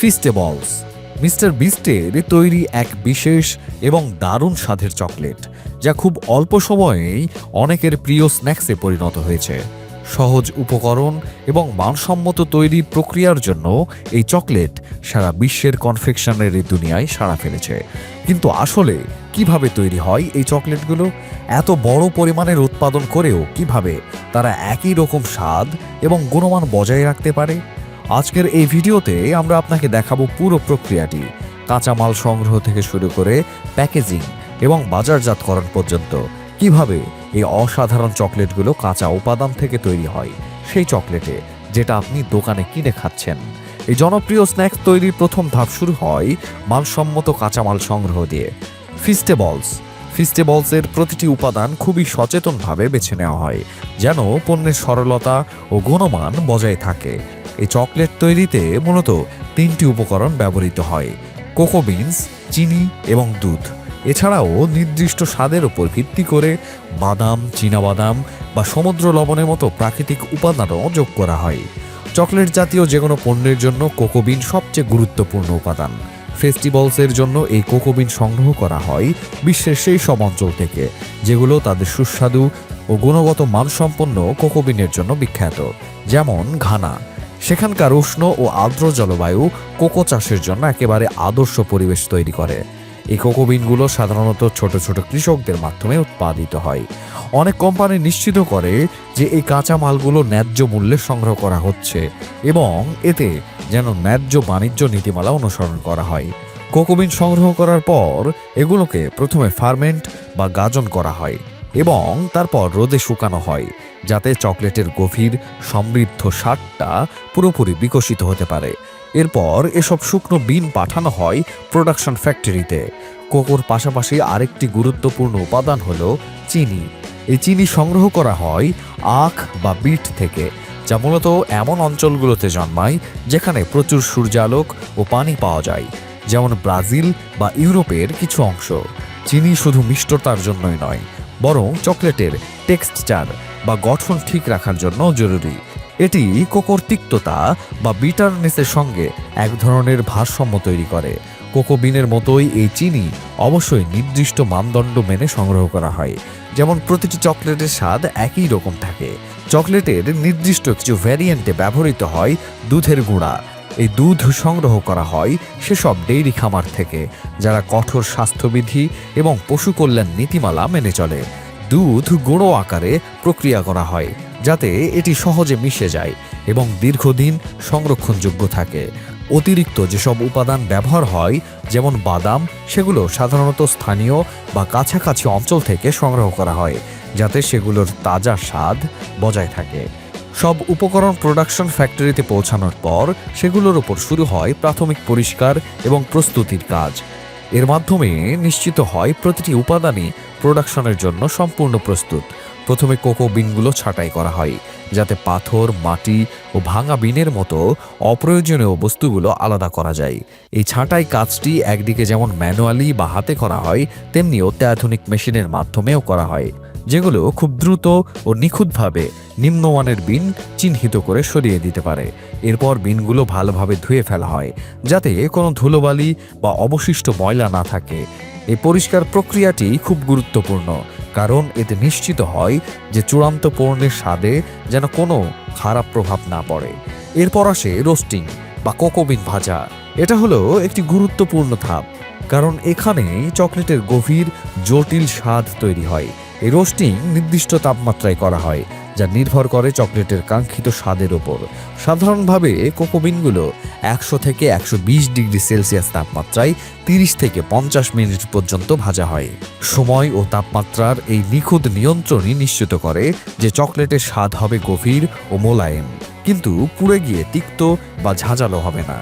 Feastables. Mister বিস্টের তৈরি এক বিশেষ এবং দারুণ স্বাদের চকলেট, যা খুব অল্প সময়েই অনেকের প্রিয় স্ন্যাক্সে পরিণত হয়েছে। সহজ উপকরণ এবং মানসম্মত তৈরি প্রক্রিয়ার জন্য এই চকলেট সারা বিশ্বের কনফেকশনের এই দুনিয়ায় সাড়া ফেলেছে। কিন্তু আসলে কীভাবে তৈরি হয় এই চকলেটগুলো? এত বড় পরিমাণের উৎপাদন করেও কীভাবে তারা একই রকম স্বাদ এবং গুণমান বজায় রাখতে পারে? আজকের এই ভিডিওতে আমরা আপনাকে দেখাবো পুরো প্রক্রিয়াটি, কাঁচামাল সংগ্রহ থেকে শুরু করে প্যাকেজিং এবং বাজারজাতকরণ পর্যন্ত। কীভাবে এই অসাধারণ চকলেটগুলো কাঁচা উপাদান থেকে তৈরি হয়, সেই চকলেটে যেটা আপনি দোকানে কিনে খাচ্ছেন। এই জনপ্রিয় স্ন্যাক্স তৈরির প্রথম ধাপ শুরু হয় মানসম্মত কাঁচামাল সংগ্রহ দিয়ে। ফিস্টেবলস। ফিস্টেবলসের প্রতিটি উপাদান খুবই সচেতনভাবে বেছে নেওয়া হয়, যেন পণ্যের সরলতা ও গুণমান বজায় থাকে। এই চকলেট তৈরিতে মূলত তিনটি উপকরণ ব্যবহৃত হয়, কোকো বিনস, চিনি এবং দুধ। এছাড়াও নির্দিষ্ট স্বাদের উপর ভিত্তি করে বাদাম, চীনাবাদাম বা সমুদ্র লবণের মতো প্রাকৃতিক উপাদানও যোগ করা হয়। চকলেট জাতীয় যে কোনো পণ্যের জন্য কোকোবিন সবচেয়ে গুরুত্বপূর্ণ উপাদান। ফেস্টিভ্যালসের জন্য এই কোকোবিন সংগ্রহ করা হয় বিশ্বের সেই সব অঞ্চল থেকে, যেগুলো তাদের সুস্বাদু ও গুণগত মানসম্পন্ন কোকোবিনের জন্য বিখ্যাত, যেমন ঘানা। সেখানকার উষ্ণ ও আর্দ্র জলবায়ু কোকো চাষের জন্য একেবারে আদর্শ পরিবেশ তৈরি করে। এই কোকোবিনগুলো সাধারণত ছোট ছোট কৃষকদের মাধ্যমে উৎপাদিত হয়। অনেক কোম্পানি নিশ্চিত করে যে এই কাঁচা মালগুলো ন্যায্য মূল্যে সংগ্রহ করা হচ্ছে এবং এতে যেন ন্যায্য বাণিজ্য নীতিমালা অনুসরণ করা হয়। কোকোবিন সংগ্রহ করার পর এগুলোকে প্রথমে ফার্মেন্ট বা গাজন করা হয় এবং তারপর রোদে শুকানো হয়। যাতে চকলেটের গভীর সমৃদ্ধ স্বাদটা পুরোপুরি বিকশিত হতে পারে। এরপর এসব শুকনো বিন পাঠানো হয় প্রোডাকশন ফ্যাক্টরিতে। কোকোর পাশাপাশি আরেকটি গুরুত্বপূর্ণ উপাদান হল চিনি। এই চিনি সংগ্রহ করা হয় আখ বা বিট থেকে, যা মূলত এমন অঞ্চলগুলোতে জন্মায় যেখানে প্রচুর সূর্যালোক ও পানি পাওয়া যায়, যেমন ব্রাজিল বা ইউরোপের কিছু অংশ। চিনি শুধু মিষ্টতার জন্যই নয়, বরং চকলেটের টেক্সচার বা গঠন ঠিক রাখার জন্য জরুরি। এটি কোকোর তিক্ততা বা বিটারনেসের সঙ্গে এক ধরনের ভারসাম্য তৈরি করে। কোকোবিনের মতোই এই চিনি অবশ্যই নির্দিষ্ট মানদণ্ড মেনে সংগ্রহ করা হয়। যেমন প্রতিটি চকলেটের স্বাদ একই রকম থাকে। চকলেটের নির্দিষ্ট কিছু ভ্যারিয়েন্টে ব্যবহৃত হয় দুধের গুঁড়া। এই দুধ সংগ্রহ করা হয় সেসব ডেইরি খামার থেকে, যারা কঠোর স্বাস্থ্যবিধি এবং পশু কল্যাণ নীতিমালা মেনে চলে। দুধ গুঁড়ো আকারে প্রক্রিয়া করা হয়, যাতে এটি সহজে মিশে যায় এবং দীর্ঘদিন সংরক্ষণযোগ্য থাকে। অতিরিক্ত যেসব উপাদান ব্যবহার হয়, যেমন বাদাম, সেগুলো সাধারণত স্থানীয় বা কাছাকাছি অঞ্চল থেকে সংগ্রহ করা হয়, যাতে সেগুলোর তাজা স্বাদ বজায় থাকে। সব উপকরণ প্রোডাকশন ফ্যাক্টরিতে পৌঁছানোর পর সেগুলোর ওপর শুরু হয় প্রাথমিক পরিষ্কার এবং প্রস্তুতির কাজ। এর মাধ্যমে নিশ্চিত হয় প্রতিটি উপাদানই প্রোডাকশনের জন্য সম্পূর্ণ প্রস্তুত। প্রথমে কোকো বিনগুলো ছাঁটাই করা হয়, যাতে পাথর, মাটি ও ভাঙা বিনের মতো অপ্রয়োজনীয় বস্তুগুলো আলাদা করা যায়। এই ছাঁটাই কাজটি একদিকে যেমন ম্যানুয়ালি বা হাতে করা হয় তেমনি অত্যাধুনিক মেশিনের মাধ্যমেও করা হয়, যেগুলো খুব দ্রুত ও নিখুঁতভাবে নিম্নমানের বিন চিহ্নিত করে সরিয়ে দিতে পারে। এরপর বিনগুলো ভালোভাবে ধুয়ে ফেলা হয়, যাতে কোনো ধুলোবালি বা অবশিষ্ট ময়লা না থাকে। এই পরিষ্কার প্রক্রিয়াটি খুব গুরুত্বপূর্ণ, কারণ এতে নিশ্চিত হয় যে চূড়ান্ত পণ্যের স্বাদে যেন কোনো খারাপ প্রভাব না পড়ে। এরপর আসে রোস্টিং বা কোকোবিন ভাজা। এটা হলো একটি গুরুত্বপূর্ণ ধাপ, কারণ এখানেই চকলেটের গভীর, জটিল স্বাদ তৈরি হয়। এই রোস্টিং নির্দিষ্ট তাপমাত্রায় করা হয় যা নির্ভর করে চকলেটের কাঙ্ক্ষিত স্বাদের ওপর। সাধারণভাবে কোকোবিনগুলো একশো থেকে একশো বিশ ডিগ্রি সেলসিয়াস তাপমাত্রায় তিরিশ থেকে পঞ্চাশ মিনিট পর্যন্ত ভাজা হয়। সময় ও তাপমাত্রার এই নিখুঁত নিয়ন্ত্রণই নিশ্চিত করে যে চকলেটের স্বাদ হবে গভীর ও মোলায়েম, কিন্তু পুড়ে গিয়ে তিক্ত বা ঝাঁঝালো হবে না।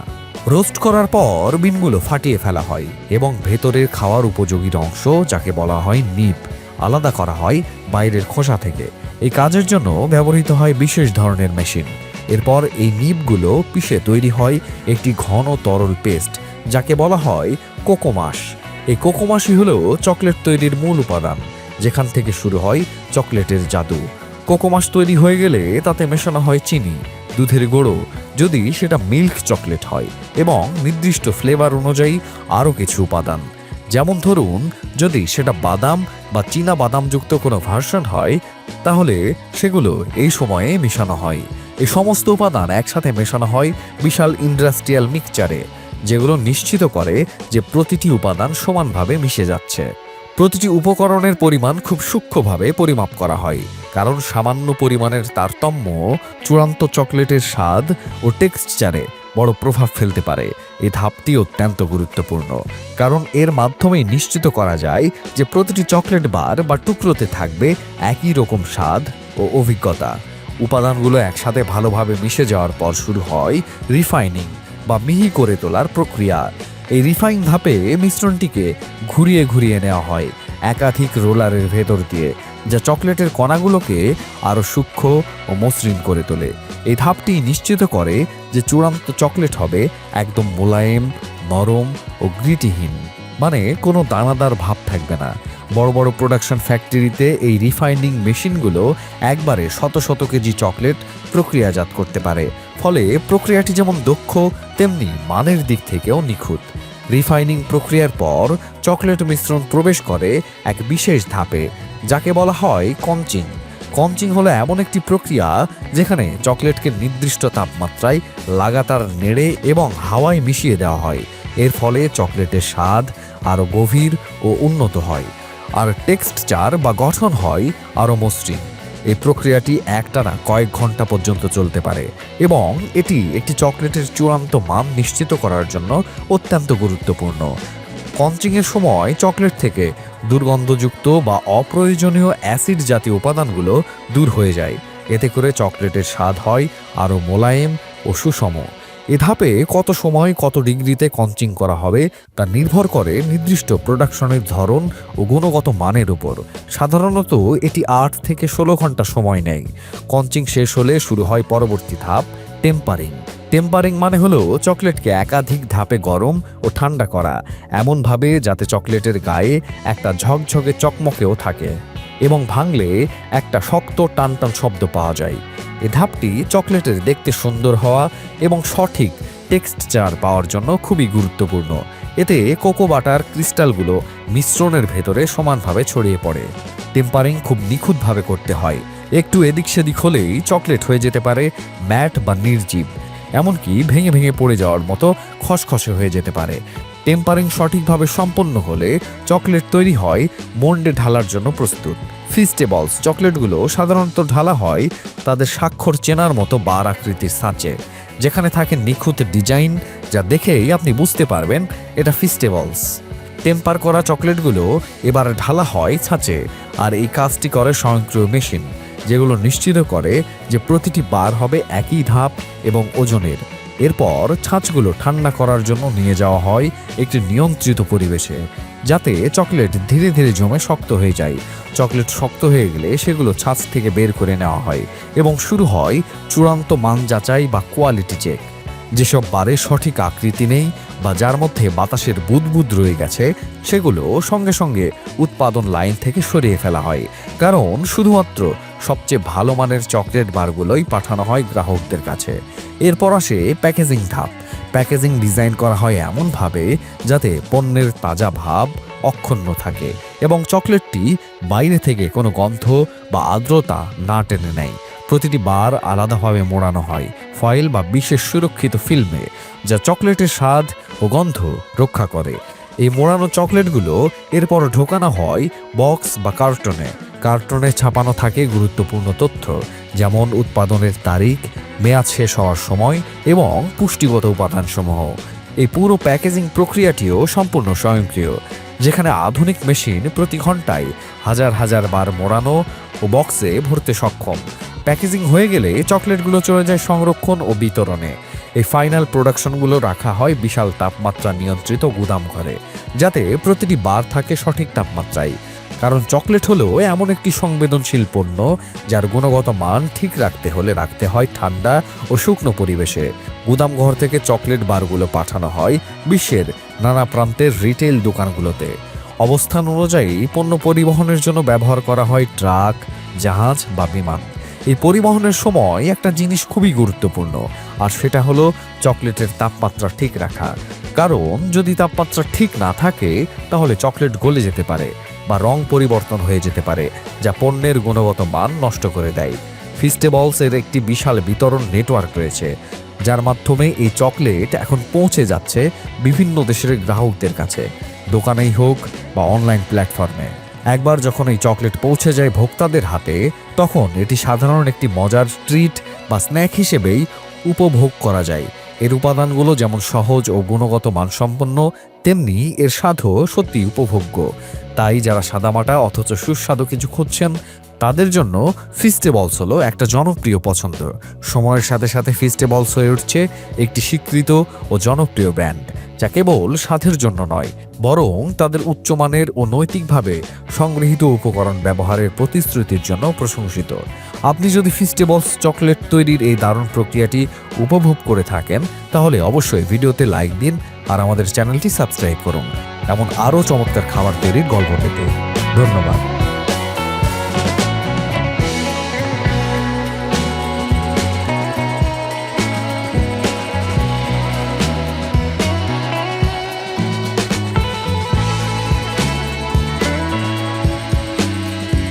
রোস্ট করার পর বিনগুলো ফাটিয়ে ফেলা হয় এবং ভেতরের খাওয়ার উপযোগী অংশ, যাকে বলা হয় নিপ। আলাদা করা হয় বাইরের খোসা থেকে। এই কাজের জন্য ব্যবহৃত হয় বিশেষ ধরনের মেশিন। এরপর এই নিপগুলো পিষে তৈরি হয় একটি ঘন তরল পেস্ট, যাকে বলা হয় কোকোমাস। এই কোকোমাসই হলো চকলেট তৈরির মূল উপাদান, যেখান থেকে শুরু হয় চকলেটের জাদু। কোকোমাস তৈরি হয়ে গেলে তাতে মেশানো হয় চিনি, দুধের গুঁড়ো, যদি সেটা মিল্ক চকলেট হয়, এবং নির্দিষ্ট ফ্লেভার অনুযায়ী আরও কিছু উপাদান। যেমন ধরুন, যদি সেটা বাদাম বা চীনা বাদামযুক্ত কোনো ভার্সন হয়, তাহলে সেগুলো এই সময়ে মেশানো হয়। এই সমস্ত উপাদান একসাথে মেশানো হয় বিশাল ইন্ডাস্ট্রিয়াল মিক্সচারে যেগুলো নিশ্চিত করে যে প্রতিটি উপাদান সমানভাবে মিশে যাচ্ছে। প্রতিটি উপকরণের পরিমাণ খুব সূক্ষ্মভাবে পরিমাপ করা হয়, কারণ সামান্য পরিমাণের তারতম্য চূড়ান্ত চকলেটের স্বাদ ও টেক্সচারে বড় প্রভাব ফেলতে পারে। এই ধাপটি অত্যন্ত গুরুত্বপূর্ণ। কারণ এর মাধ্যমেই নিশ্চিত করা যায় যে প্রতিটি চকলেট বার বা টুকরোতে থাকবে একই রকম স্বাদ ও অভিজ্ঞতা। উপাদানগুলো একসাথে ভালোভাবে মিশে যাওয়ার পর শুরু হয় রিফাইনিং বা মিহি করে তোলার প্রক্রিয়া। এই রিফাইন ধাপে মিশ্রণটিকে ঘুরিয়ে ঘুরিয়ে নেওয়া হয় একাধিক রোলারের ভেতর দিয়ে। যা চকলেটের কণাগুলোকে আরও সূক্ষ্ম ও মসৃণ করে তোলে। এই ধাপটি নিশ্চিত করে যে চূড়ান্ত চকলেট হবে একদম মোলায়েম, নরম ও গ্রিটিহীন। মানে কোনো দানাদার ভাব থাকবে না। বড় বড় প্রোডাকশন ফ্যাক্টরিতে এই রিফাইনিং মেশিনগুলো একবারে শত শত কেজি চকলেট প্রক্রিয়াজাত করতে পারে। ফলে প্রক্রিয়াটি যেমন দক্ষ, তেমনি মানের দিক থেকেও নিখুঁত। রিফাইনিং প্রক্রিয়ার পর চকলেট মিশ্রণ প্রবেশ করে এক বিশেষ ধাপে যাকে বলা হয় কঞ্চিং কঞ্চিং হলো এমন একটি প্রক্রিয়া যেখানে চকলেটকে নির্দিষ্ট তাপমাত্রায় লাগাতার নেড়ে এবং হাওয়ায় মিশিয়ে দেওয়া হয়। এর ফলে চকলেটের স্বাদ আরও গভীর ও উন্নত হয়। আর টেক্সচার বা গঠন হয় আরও মসৃণ। এই প্রক্রিয়াটি একটানা কয়েক ঘণ্টা পর্যন্ত চলতে পারে এবং এটি একটি চকলেটের চূড়ান্ত মান নিশ্চিত করার জন্য অত্যন্ত গুরুত্বপূর্ণ। কঞ্চিংয়ের সময় চকলেট থেকে দুর্গন্ধযুক্ত বা অপ্রয়োজনীয় অ্যাসিড জাতীয় উপাদানগুলো দূর হয়ে যায়। এতে করে চকলেটের স্বাদ হয় আরও মোলায়েম ও সুষম। এ ধাপে কত সময় কত ডিগ্রিতে কঞ্চিং করা হবে তা নির্ভর করে নির্দিষ্ট প্রোডাকশনের ধরন ও গুণগত মানের উপর। সাধারণত এটি আট থেকে ষোলো ঘণ্টা সময় নেয়। কঞ্চিং শেষ হলে শুরু হয় পরবর্তী ধাপ, টেম্পারিং। টেম্পারিং মানে হলো চকলেটকে একাধিক ধাপে গরম ও ঠান্ডা করা। এমনভাবে যাতে চকলেটের গায়ে একটা ঝকঝকে চকমকেও থাকে এবং ভাঙলে একটা শক্ত টান টান শব্দ পাওয়া যায়। এ ধাপটি চকলেটের দেখতে সুন্দর হওয়া এবং সঠিক টেক্সচার পাওয়ার জন্য খুবই গুরুত্বপূর্ণ। এতে কোকো বাটার ক্রিস্টালগুলো মিশ্রণের ভেতরে সমানভাবে ছড়িয়ে পড়ে। টেম্পারিং খুব নিখুঁতভাবে করতে হয়। একটু এদিক সেদিক হলেই চকলেট হয়ে যেতে পারে ম্যাট বা নির্জীব। এমনকি ভেঙে ভেঙে পড়ে যাওয়ার মতো খসখসে হয়ে যেতে পারে। টেম্পারিং সঠিকভাবে সম্পন্ন হলে চকলেট তৈরি হয় মন্ডে ঢালার জন্য প্রস্তুত। ফিস্টেবলস, চকলেটগুলো সাধারণত ঢালা হয় তাদের স্বাক্ষর চেনার মতো বার আকৃতির সাঁচে, যেখানে থাকে নিখুঁত ডিজাইন যা দেখেই আপনি বুঝতে পারবেন এটা ফিস্টেবলস। টেম্পার করা চকলেটগুলো এবার ঢালা হয় ছাঁচে আর এই কাজটি করে স্বয়ংক্রিয় মেশিন। যেগুলো নিশ্চিত করে যে প্রতিটি বার হবে একই ধাপ এবং ওজনের। এরপর ছাঁচগুলো ঠান্ডা করার জন্য নিয়ে যাওয়া হয় একটি নিয়ন্ত্রিত পরিবেশে, যাতে চকলেট ধীরে ধীরে জমে শক্ত হয়ে যায়। চকলেট শক্ত হয়ে গেলে সেগুলো ছাঁচ থেকে বের করে নেওয়া হয় এবং শুরু হয় চূড়ান্ত মান যাচাই বা কোয়ালিটি চেক যেসব বারে সঠিক আকৃতি নেই বা যার মধ্যে বাতাসের বুদবুদ রয়ে গেছে, সেগুলো সঙ্গে সঙ্গে উৎপাদন লাইন থেকে সরিয়ে ফেলা হয়। কারণ শুধুমাত্র সবচেয়ে ভালো মানের চকলেট বারগুলোই পাঠানো হয় গ্রাহকদের কাছে। এরপর আসে প্যাকেজিং ধাপ। প্যাকেজিং ডিজাইন করা হয় এমনভাবে যাতে পণ্যের তাজা ভাব অক্ষুণ্ণ থাকে এবং চকলেটটি বাইরে থেকে কোনো গন্ধ বা আর্দ্রতা না টেনে নেয়। প্রতিটি বার আলাদাভাবে মোড়ানো হয় ফয়েল বা বিশেষ সুরক্ষিত ফিল্মে, যা চকলেটের স্বাদ ও গন্ধ রক্ষা করে। এই মোড়ানো চকলেটগুলো এরপর ঢোকানো হয় বক্স বা কার্টনে। কার্টনে ছাপানো থাকে গুরুত্বপূর্ণ তথ্য, যেমন উৎপাদনের তারিখ, মেয়াদ শেষ হওয়ার সময় এবং পুষ্টিগত উপাদানসমূহ। এই পুরো প্যাকেজিং প্রক্রিয়াটিও সম্পূর্ণ স্বয়ংক্রিয়, যেখানে আধুনিক মেশিন প্রতি ঘন্টায় হাজার হাজার বার মোড়ানো ও বক্সে ভরতে সক্ষম। প্যাকেজিং হয়ে গেলে চকলেটগুলো চলে যায় সংরক্ষণ ও বিতরণে। এই ফাইনাল প্রোডাকশনগুলো রাখা হয় বিশাল তাপমাত্রা নিয়ন্ত্রিত গুদাম ঘরে, যাতে প্রতিটি বার থাকে সঠিক তাপমাত্রায়। কারণ চকলেট হলো এমন একটি সংবেদনশীল পণ্য যার গুণগত মান ঠিক রাখতে হলে রাখতে হয় ঠান্ডা ও শুকনো পরিবেশে। গুদামঘর থেকে চকলেট বারগুলো পাঠানো হয় বিশ্বের নানা প্রান্তের রিটেল দোকানগুলোতে। অবস্থান অনুযায়ী পণ্য পরিবহনের জন্য ব্যবহার করা হয় ট্রাক, জাহাজ বা বিমান। এই পরিবহনের সময় একটা জিনিস খুবই গুরুত্বপূর্ণ, আর সেটা হলো চকলেটের তাপমাত্রা ঠিক রাখা। কারণ যদি তাপমাত্রা ঠিক না থাকে, তাহলে চকলেট গলে যেতে পারে। বা রং পরিবর্তন হয়ে যেতে পারে, যা পণ্যের গুণগত মান নষ্ট করে দেয়। ফিস্টেবলস এর একটি বিশাল বিতরণ নেটওয়ার্ক রয়েছে, যার মাধ্যমে এই চকলেট এখন পৌঁছে যাচ্ছে বিভিন্ন দেশের গ্রাহকদের কাছে, দোকানেই হোক বা অনলাইন প্ল্যাটফর্মে। একবার যখন এই চকলেট পৌঁছে যায় ভোক্তাদের হাতে, তখন এটি সাধারণ একটি মজার ট্রিট বা স্ন্যাক হিসেবেই উপভোগ করা যায়। এর উপাদানগুলো যেমন সহজ ও গুণগত মানসম্পন্ন, তেমনি এর স্বাদও সত্যি উপভোগ্য। তাই যারা সাদামাটা অথচ সুস্বাদু কিছু খুঁজছেন, তাদের জন্য ফিস্টেবলস হলো একটা জনপ্রিয় পছন্দ। সময়ের সাথে সাথে ফিস্টেবলস হয়ে উঠছে একটি স্বীকৃত ও জনপ্রিয় ব্র্যান্ড, যা কেবল স্বাদের জন্য নয়, বরং তাদের উচ্চমানের ও নৈতিকভাবে সংগৃহীত উপকরণ ব্যবহারের প্রতিশ্রুতির জন্য প্রশংসিত। আপনি যদি ফিস্টেবলস চকলেট তৈরির এই দারুণ প্রক্রিয়াটি উপভোগ করে থাকেন, তাহলে অবশ্যই ভিডিওতে লাইক দিন আর আমাদের চ্যানেলটি সাবস্ক্রাইব করুন। এমন আরও চমৎকার খাবার তৈরির গল্প পেতে ধন্যবাদ।